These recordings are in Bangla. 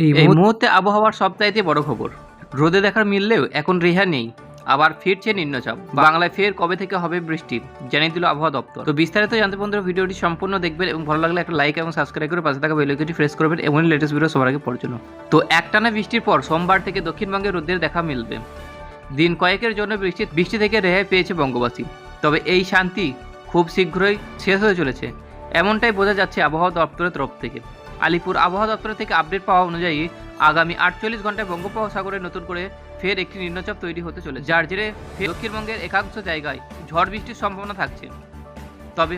এই মুহূর্তে আবহাওয়ার সবচাইতে বড় খবর। রোদে দেখার মিললেও এখন রেহা নেই আবার ফিরছে নিম্নচাপ। বাংলায় ফের কবে থেকে হবে বৃষ্টি জানিয়ে দিল আবহাওয়া দপ্তর। তো বিস্তারিত জানতে বন্ধুরা ভিডিওটি সম্পূর্ণ দেখবেন এবং ভালো লাগলে একটা লাইক এবং সাবস্ক্রাইব করে পাশে থাকা বেলাইকনটি প্রেস করবেন এমনই লেটেস্ট ভিডিও সবার আগে পড়ার জন্য। তো একটানা বৃষ্টির পর সোমবার থেকে দক্ষিণবঙ্গে রোদের দেখা মিলবে। দিন কয়েকের জন্য বৃষ্টি বৃষ্টি থেকে রেহাই পেয়েছে বঙ্গবাসী। তবে এই শান্তি খুব শীঘ্রই শেষ হয়ে চলেছে। এমনটাই বোঝা যাচ্ছে আবহাওয়া দপ্তরের তরফ থেকে। আলিপুর আবহাওয়া দপ্তর থেকে আপডেট পাওয়া অনুযায়ী আগামী আটচল্লিশ ঘন্টায় বঙ্গোপসাগরে নতুন করে ফের একটি নিম্নচাপ তৈরি হতে চলেছে। যার জেরে দক্ষিণবঙ্গের একাংশ জায়গায় ঝড় বৃষ্টির সম্ভাবনা থাকছে। তবে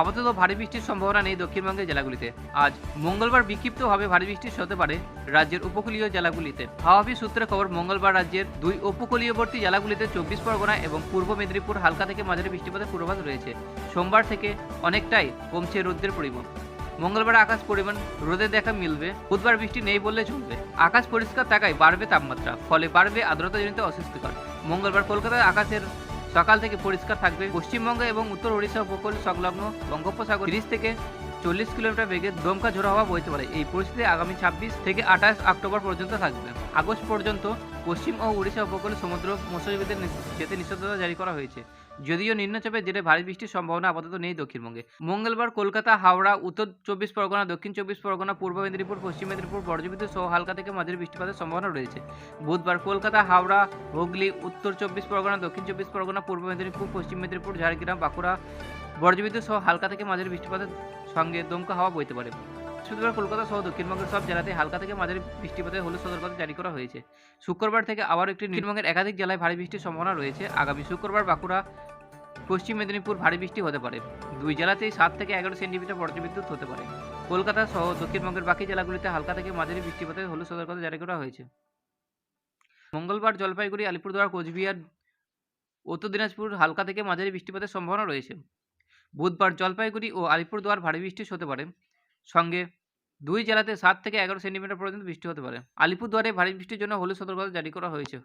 আপাতত ভারী বৃষ্টির সম্ভাবনা নেই দক্ষিণবঙ্গের জেলাগুলিতে। আজ মঙ্গলবার বিক্ষিপ্তভাবে ভারী বৃষ্টি হতে পারে রাজ্যের উপকূলীয় জেলাগুলিতে। হাওয়া সূত্রে খবর, মঙ্গলবার রাজ্যের দুই উপকূলীয়বর্তী জেলাগুলিতে চব্বিশ পরগনা এবং পূর্ব মেদিনীপুর হালকা থেকে মাঝারি বৃষ্টিপাতের পূর্বাভাস রয়েছে। সোমবার থেকে অনেকটাই কমছে রোদ্রের পরিমাণ। মঙ্গলবার আকাশ পরিমাণ রোদে দেখা মিলবে, বুধবার বৃষ্টি নেই বললে চলবে। আকাশ পরিষ্কার থাকায় বাড়বে তাপমাত্রা, ফলে বাড়বে আর্দ্রতাজনিত অস্বস্তিকর মঙ্গলবার কলকাতার আকাশের সকাল থেকে পরিষ্কার থাকবে। পশ্চিমবঙ্গ এবং উত্তর ওড়িশা উপকূল সংলগ্ন বঙ্গোপসাগর তিরিশ থেকে চল্লিশ কিলোমিটার বেগে দমকা ঝোড়ো হওয়া বইতে পারে। এই পরিস্থিতি আগামী ছাব্বিশ থেকে আঠাশ অক্টোবর পর্যন্ত থাকবে। আগস্ট পর্যন্ত পশ্চিম ও উড়িষ্যা উপকূলে সমুদ্র মৎস্যজীবীদের যেতে নিষেধাজ্ঞা জারি করা হয়েছে। যদিও নিম্নচাপের জেরে ভারী বৃষ্টির সম্ভাবনা আপাতত নেই দক্ষিণবঙ্গে। মঙ্গলবার কলকাতা, হাওড়া, উত্তর চব্বিশ পরগনা, দক্ষিণ চব্বিশ পরগনা, পূর্ব মেদিনীপুর, পশ্চিম মেদিনীপুর বর্জবিদ্যুৎ সহ হালকা থেকে মাঝারি বৃষ্টিপাতের সম্ভাবনা রয়েছে। বুধবার কলকাতা, হাওড়া, হুগলি, উত্তর চব্বিশ পরগনা, দক্ষিণ চব্বিশ পরগনা, পূর্ব মেদিনীপুর, পশ্চিম মেদিনীপুর, ঝাড়গ্রাম, বাঁকুড়া বর্জবিদ্যুৎ সহ হালকা থেকে মাঝারি বৃষ্টিপাতের সঙ্গে দমকা হাওয়া বইতে পারে। বৃহস্পতিবার কলকাতা সহ দক্ষিণবঙ্গের সব জেলাতে হালকা থেকে মাঝারি বৃষ্টিপাতের হলুদ সতর্কতা জারি করা হয়েছে। শুক্রবার থেকে আবার একটি দক্ষিণবঙ্গের একাধিক জেলায় ভারী বৃষ্টির সম্ভাবনা রয়েছে। আগামী শুক্রবার বাঁকুড়া, পশ্চিম মেদিনীপুর ভারী বৃষ্টি হতে পারে। দুই জেলাতেই সাত থেকে এগারো সেন্টিমিটার বজ্রবিদ্যুৎ হতে পারে। কলকাতা সহ দক্ষিণবঙ্গের বাকি জেলাগুলিতে হালকা থেকে মাঝারি বৃষ্টিপাতের হলুদ সতর্কতা জারি করা হয়েছে। মঙ্গলবার জলপাইগুড়ি, আলিপুরদুয়ার, কোচবিহার, উত্তর দিনাজপুর হালকা থেকে মাঝারি বৃষ্টিপাতের সম্ভাবনা রয়েছে। বুধবার জলপাইগুড়ি ও আলিপুরদুয়ার ভারী বৃষ্টি হতে পারে। সঙ্গে দুই জেলাতে সাত থেকে এগারো সেন্টিমিটার পর্যন্ত বৃষ্টি হতে পারে। আলিপুরদুয়ারে ভারী বৃষ্টির জন্য হলুদ সতর্কতা জারি করা হয়েছে।